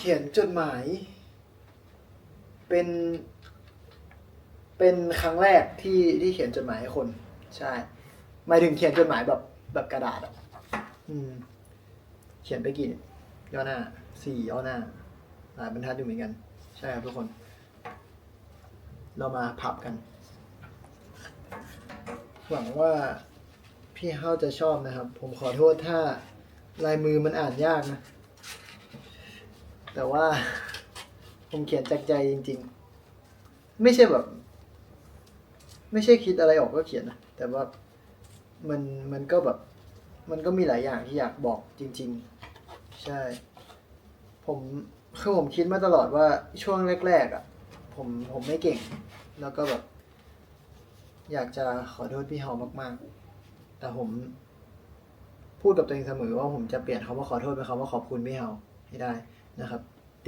เขียนจดหมาย เป็น เป็นครั้งแรกที่ที่เขียนจดหมายให้คน ใช่หมายถึงเขียนจดหมายแบบแบบกระดาษอะอืม เขียนไปกี่ย่อหน้าสี่ย่อหน้าหลายบรรทัดอยู่เหมือนกัน ใช่ครับทุกคน เรามาพับกัน หวังว่าพี่เฮาจะชอบนะครับ ผมขอโทษถ้าลายมือมันอ่านยากนะ แต่ว่า ผมเขียนจากใจจริง ๆ ไม่ใช่แบบ ไม่ใช่คิดอะไรออกก็เขียนนะแต่ว่ามันมันก็แบบ มันก็มีหลายอย่างที่อยากบอกจริง ๆ ใช่ ผมคือผมคิดมาตลอดว่าช่วงแรก ๆอะ ผมผมไม่เก่ง แล้วก็แบบ อยากจะขอโทษพี่เฮามาก ๆ แต่ผมพูดกับตัวเองเสมอว่าผมจะเปลี่ยนคำว่าขอโทษเป็นคำว่าขอบคุณพี่เฮาให้ได้ นะครับ